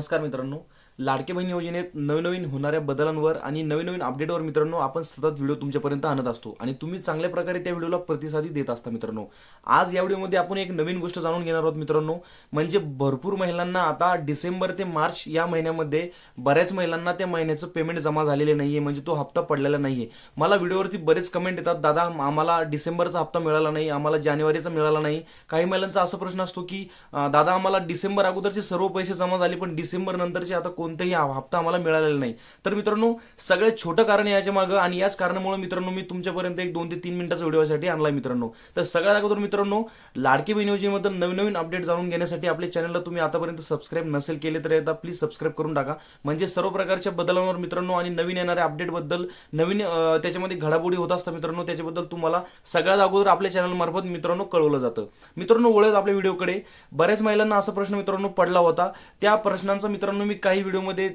नमस्कार मित्रांनो. लाडके बहीण योजनेत नवीन नवीन होणाऱ्या बदलांवर आणि नवीन नवीन अपडेटवर मित्रांनो आपण सतत व्हिडिओ तुमच्यापर्यंत आणत असतो. आणि तुम्ही चांगल्या प्रकारे त्या व्हिडिओला प्रतिसादी देत असता मित्रांनो. आज या व्हिडिओमध्ये आपण एक नवीन गोष्ट जाणून घेणार आहोत मित्रांनो. म्हणजे भरपूर महिलांना आता डिसेंबर ते मार्च या महिन्यामध्ये बऱ्याच महिलांना त्या महिन्याचं पेमेंट जमा झालेले नाहीये. म्हणजे तो हप्ता पडलेला नाहीये. मला व्हिडिओवरती बरेच कमेंट येतात दादा आम्हाला डिसेंबरचा हप्ता मिळाला नाही आम्हाला जानेवारीचा मिळाला नाही. काही महिलांचा असा प्रश्न असतो की दादा आम्हाला डिसेंबर अगोदरचे सर्व पैसे जमा झाले पण डिसेंबर नंतरचे आता कोणताही हप्ता आम्हाला मिळालेला नाही. तर मित्रांनो सगळ्यात छोटं कारण याच्या मागं आणि याच कारणामुळे मित्रांनो मी तुमच्यापर्यंत एक दोन ते तीन मिनिटाचा व्हिडिओसाठी आणलाय मित्रांनो. तर सगळ्यात अगोदर मित्रांनो लाडकी बहीण योजनेबद्दल नवीन नवीन अपडेट जाणून घेण्यासाठी आपल्या चॅनलला तुम्ही आतापर्यंत सबस्क्राईब नसेल केले तर आता प्लीज सबस्क्राईब करून टाका. म्हणजे सर्व प्रकारच्या बदलांवर मित्रांनो आणि नवीन येणाऱ्या अपडेटबद्दल नवीन त्याच्यामध्ये घडामोडी होत असतात मित्रांनो त्याच्याबद्दल तुम्हाला सगळ्यात अगोदर आपल्या चॅनल मार्फत मित्रांनो कळवलं जातं. मित्रांनो वळत आपल्या व्हिडिओकडे बऱ्याच महिलांना असा प्रश्न मित्रांनो पडला होता. त्या प्रश्नांचा मित्रांनो मी काही व्हिडिओमध्ये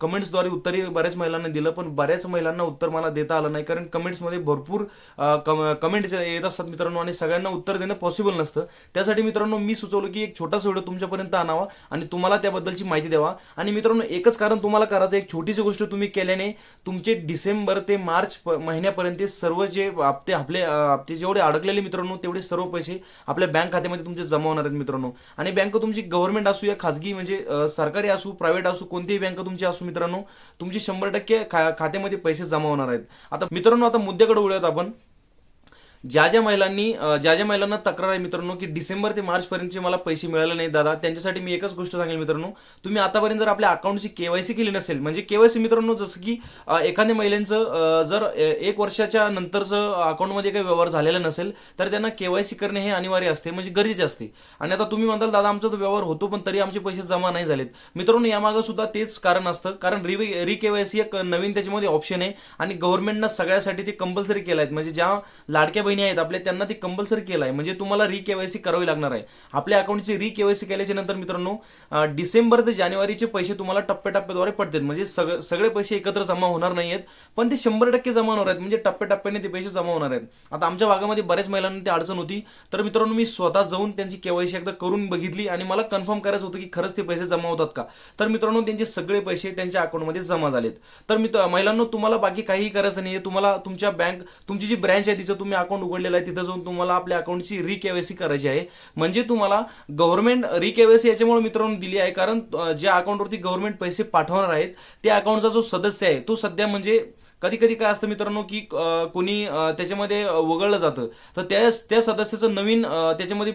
कमेंट्सद्वारे उत्तरही बऱ्याच महिलांना दिलं पण बऱ्याच महिलांना उत्तर मला देता आलं नाही. कारण कमेंट्समध्ये भरपूर कमेंट्स येत असतात मित्रांनो आणि सगळ्यांना उत्तर देणं पॉसिबल नसतं. त्यासाठी मित्रांनो मी सुचवलं की एक छोटासा व्हिडिओ तुमच्यापर्यंत आणावा आणि तुम्हाला त्याबद्दलची माहिती द्यावा. आणि मित्रांनो एकच कारण तुम्हाला करायचं एक छोटीशी गोष्ट तुम्ही केल्याने तुमचे डिसेंबर ते मार्च महिन्यापर्यंत सर्व जे हप्ते आपले हप्ते जेवढे अडकलेले मित्रांनो तेवढे सर्व पैसे आपल्या बँक खात्यामध्ये तुमचे जमा होणार आहेत मित्रांनो. आणि बँक तुमची गव्हर्नमेंट असू या खाजगी म्हणजे सरकारी असू प्रायव्हेट असू कोणतीही बँक तुमची असू मित्रांनो तुमची शंभर टक्के खा- खात्यामध्ये पैसे जमा होणार आहेत. आता मित्रांनो आता मुद्द्याकडे वळूयात आपण. ज्या ज्या महिलांनी ज्या ज्या महिलांना तक्रार आहे मित्रांनो की डिसेंबर ते मार्च पर्यंतचे मला पैसे मिळाले नाही दादा त्यांच्यासाठी मी एकच गोष्ट सांगेल मित्रांनो. तुम्ही आतापर्यंत जर आपल्या अकाउंटची केवायसी केली नसेल म्हणजे केवायसी मित्रांनो जसं की एखाद्या महिलांचं जर एक वर्षाच्या नंतरचं अकाउंटमध्ये काही व्यवहार झालेला नसेल तर त्यांना केवायसी करणे हे अनिवार्य असते म्हणजे गरजेचे असते. आणि आता तुम्ही म्हणताल दादा आमचा तो व्यवहार होतो पण तरी आमचे पैसे जमा नाही झालेत. मित्रांनो यामागं सुद्धा तेच कारण असतं कारण रि रि केवायसी एक नवीन त्याच्यामध्ये ऑप्शन आहे आणि गव्हर्नमेंटनं सगळ्यासाठी ते कंपल्सरी केलं आहे. म्हणजे ज्या लाडक्या बहिणी आहेत आपल्या त्यांना ते कंपल्सरी केलं आहे. म्हणजे तुम्हाला री केवायसी करावी लागणार आहे. आपल्या अकाउंटची री केवायसी केल्याच्यानंतर मित्रांनो डिसेंबर ते जानेवारीचे पैसे तुम्हाला टप्प्याटप्प्याद्वारे पडतात. म्हणजे सगळे सगळे पैसे एकत्र जमा होणार नाही आहेत पण ते शंभर टक्के जमा होणार आहेत. म्हणजे टप्प्याटप्प्याने ते पैसे जमा होणार आहेत. आता आमच्या भागामध्ये बऱ्याच महिलांना ती अडचण होती. तर मित्रांनो मी स्वतः जाऊन त्यांची केवायसी एकदा करून बघितली आणि मला कन्फर्म करायचं होतं की खरंच ते पैसे जमा होतात का. तर मित्रांनो त्यांचे सगळे पैसे त्यांच्या अकाउंटमध्ये जमा झालेत. तर मित्र महिलांनो तुम्हाला बाकी काहीही करायचं नाहीये. तुम्हाला तुमच्या बँक तुमची जी ब्रँच आहे तिथं तुम्ही अकाउंट उघडलेलं आहे तिथं जाऊन तुम्हाला आपल्या अकाउंटची रिकेवायसी करायची आहे. म्हणजे तुम्हाला गव्हर्नमेंट रि याच्यामुळे मित्रांनो दिली आहे कारण ज्या अकाउंटवरती गव्हर्नमेंट पैसे पाठवणार आहेत त्या अकाउंटचा जो सदस्य आहे तो सध्या म्हणजे कधी कधी काय असतं मित्रांनो की कोणी त्याच्यामध्ये वगळलं जातं. तर त्या त्या सदस्याचं नवीन त्याच्यामध्ये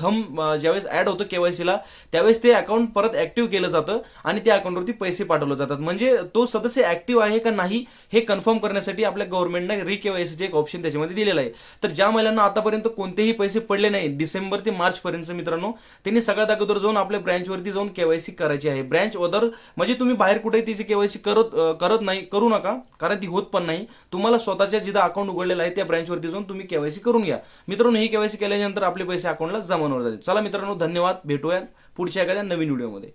थंब ज्यावेळेस ऍड होतं केवायसीला त्यावेळेस ते अकाउंट परत ऍक्टिव्ह केलं जातं आणि त्या अकाउंटवरती पैसे पाठवले जातात. म्हणजे तो सदस्य ऍक्टिव्ह आहे का नाही हे कन्फर्म करण्यासाठी आपल्या गव्हर्नमेंटने रि केवायसीचे एक ऑप्शन त्याच्यामध्ये दिलेलं आहे. तर ज्या महिलांना आतापर्यंत कोणतेही पैसे पडले नाही डिसेंबर ते मार्च पर्यंत मित्रांनो त्यांनी सगळ्यात अगोदर जाऊन आपल्या ब्रँचवरती जाऊन केवायसी करायची आहे. ब्रँच अदर म्हणजे तुम्ही बाहेर कुठेही तिची केवायसी करत करत नाही करू नका. कारण ती होत पण नाही. तुम्हाला स्वतःच्या जिथं अकाउंट उघडलेलं आहे त्या ब्रँचवरती जाऊन तुम्ही केवायसी करून घ्या. मित्रांनो ही केवायसी केल्यानंतर आपले पैसे अकाउंटला जमा होणार जातील. चला मित्रांनो धन्यवाद. भेटूया पुढच्या एखाद्या नवीन व्हिडिओमध्ये